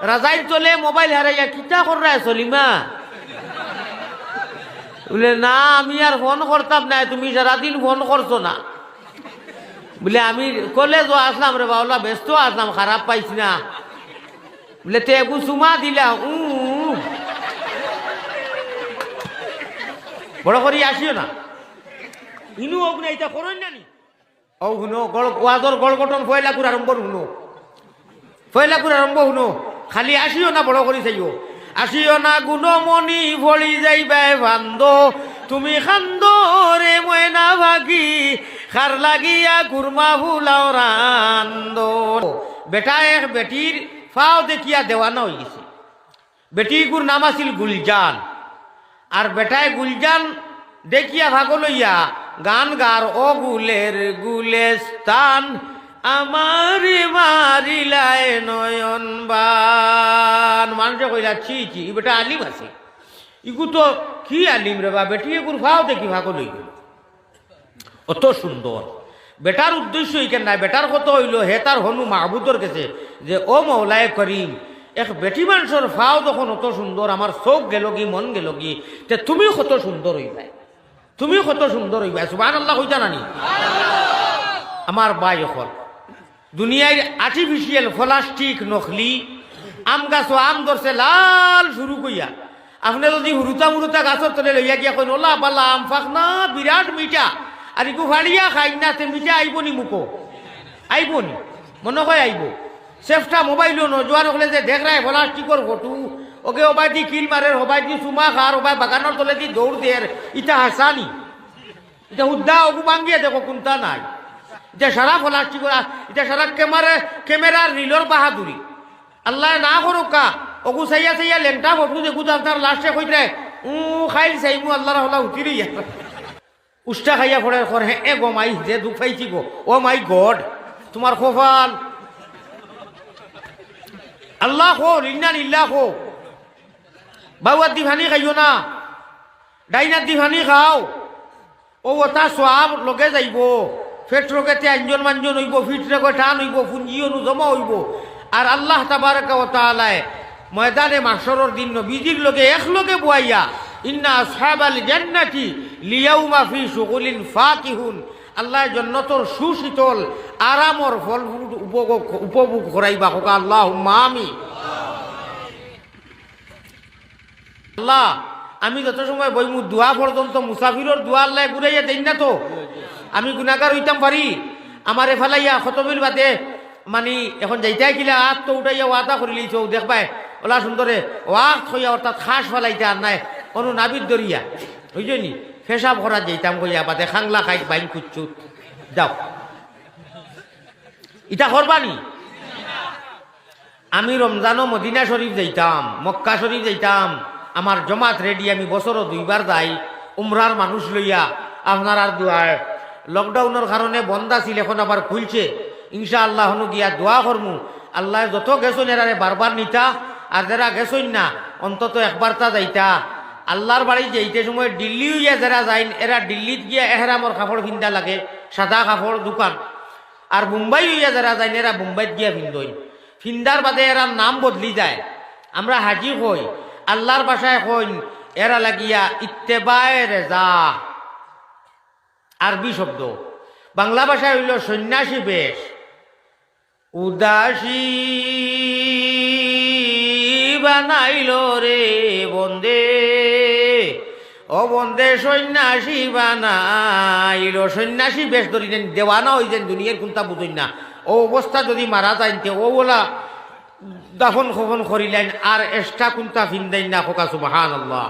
রাজাইন চলে, মোবাইল হারাইয়া কিতা করায় চলিমা বলে, না, আমি আর ফোন করতাম না তুমি সারাদিন ফোন করছ না। বলে, আমি কলেজও আসলাম রে বাউলা, ব্যস্ত আসলাম খারাপ পাইছি না। বলে, তে একু চুমা দিলা, উ। বড় করে আসিও না। ইনু না এটা করুন নি ও শুনো, গড় ওয়াজর গড় গঠন ফয়লাকুর আরম্ভ শুনো। ফয়লাকুর আরম্ভ শুনো। খালি আসিও না, বড় করে চাইও। আসিও না, গুণমণি ভরি যাইবে বান্দ তুমি খান্দ রে ময়না ভাগি খার লাগিয়া কুরমা ফুলাও রান্দ বেটা এক বেটির ফাও দেখিয়া দেওয়ানা হয়ে গেছে। বেটিগুর নাম আছিল গুলজান। আর বেটায় গুলজান দেখিয়া ভাগ লইয়া গান গার ও গুলের গুলেস্তান। আমার মারিলায় নয়ন বান। মানুষে কইলা ছি ছি বেটা আলিম আছে। ইগু তো কি আলিম রে বা? বেটি এগুর ভাও দেখি ভাগ লই গেল। অত সুন্দর। বেটার উদ্দেশ্য ইকেন নাই? বেটার কত হইল হে তার হনু মাহবুদর কাছে যে ও মৌলায় করিম এক বেটি মানুষের ফাও যখন অত সুন্দর আমার চোখ গেল কি মন গেল কি তে তুমি কত সুন্দর হইবাই। তুমি কত সুন্দর হইবাই। সুবাহ আল্লাহ হইতা নানি আমার বাই এখন। দুনিয়ার আর্টিফিশিয়াল প্লাস্টিক নকলি আম গাছ আম ধরছে লাল শুরু কইয়া। আপনি যদি হুরুতা মুরুতা গাছর তলে লইয়া গিয়া কইন, ওলা পাল্লা আম ফাঁক না, বিরাট মিঠা। আর ইকু ফাড়িয়া খাই না, তে মিঠা আইব নি মুখো। আইব নি মনে হয় আইব। সেফটা মোবাইলও নজোয়ার হলে যে দেখ রায় প্লাস্টিকর ফটো, ওকে ওবাই দি কিল মারে হবাই দি চুমা খার ওবাই বাগানের তলে দি দৌড় দের ইটা হাসানি এটা উদ্দা ওগু বাঙ্গিয়ে দেখো, কোনটা নাই। এটা সারা প্লাস্টিক এটা সারা ক্যামেরা ক্যামেরার রিলর বাহাদুরি। আল্লাহ না করুক কা ওগু চাইয়া চাইয়া লেংটা ফটো দেখু আপনার লাস্টে কইতে উ, খাইল চাইমু আল্লাহর হলা উঠিরি উষ্টা খাইয়া পড়ে কর হে, এ গো মাই, যে দুঃখ পাইছি গো। ও মাই গড, তোমার খোফাল আল্লাহ খো লিন্না নিল্লা খো। বাবুয়ার দিভানি খাইও না, ডাইনার দিভানি খাও। ও ওটা সব লগে যাইব। ফেট রোগেতে আঞ্জন মাঞ্জন হইব ফিট রেগে টান হইব পুঞ্জি অনু জমা হইব। আর আল্লাহ তাবারকা ও তাআলায় ময়দানে মাসরর দিন নবীজির লগে এক লগে বুয়াইয়া, ইন্না আসহাবাল জান্নাতি লিয়াউমা ফি শুগুলিন ফাকিহুন। আল্লাহ জন্নতর সুশীতল, আরামর ফল উপভোগ উপভোগ করাইবা হোকা। আল্লাহ আমি আল্লাহ, আমি যত সময় বইমু, দোয়া পর্যন্ত মুসাফিরর দোয়া আল্লাহ ঘুরাইয়া দেন না তো? আমি গুণাগার হইতাম পারি। আমার এফালাইয়া খতবিল বাদে মানে এখন যাইতাই কিলা আত তো উঠাইয়া ওয়াদা করে লিছ দেখবাই ওলা সুন্দরে, ওয়াক থইয়া অর্থাৎ খাস ফেলাইতে আর নাই, কোনো নাবিদ দরিয়া। বুঝলি? ফেসাব করা যাইতাম কইয়া, বাদে খাংলা খাই বাইন কুচ্ছুত যাও। ইটা করবানি আমি রমজানও মদিনা শরীফ যাইতাম, মক্কা শরীফ যাইতাম, আমার জমাত রেডি আমি বছরও দুইবার যাই, উমরার মানুষ লইয়া, আপনার আর দুয়ার লকডাউনের কারণে বন্ধ আছিল, এখন আবার খুলছে। ইনশা আল্লাহ গিয়া দোয়া করমু। আল্লাহ যত গেছন এরারে বারবার নিতা, আর যারা গেছন না, অন্তত একবার তা যাইতা। আল্লাহর বাড়ি যাইতে সময় দিল্লি হইয়া যারা যাইন, এরা দিল্লিত গিয়া এহরামর কাপড় কিনতে লাগে, সাদা কাপড় দোকান। আর মুম্বাই হইয়া যারা যাইন, এরা মুম্বাইত গিয়া ভিন্দই ফিন্দার বাদে এরা নাম বদলি যায়। আমরা হাজি হই আল্লাহর বাসায় হইন এরা লাগিয়া ইত্তেবায় রেজা। আরবি শব্দ। বাংলা ভাষায় হইল সন্ন্যাসী বেশ। উদাসী বানাইল রে বন্দে। ও বন্দে সন্ন্যাসী বানাইল। সন্ন্যাসী বেশ ধরিলেন দেওয়ানা হইতেন দুনিয়ার কোনটা বুঝইন না। ও অবস্থা যদি মারা যাইতে ও বলা দাফন খফন করিলেন, আর এক্সট্রা কোনটা ফিন্দাইন না খোকা সুবাহান আল্লাহ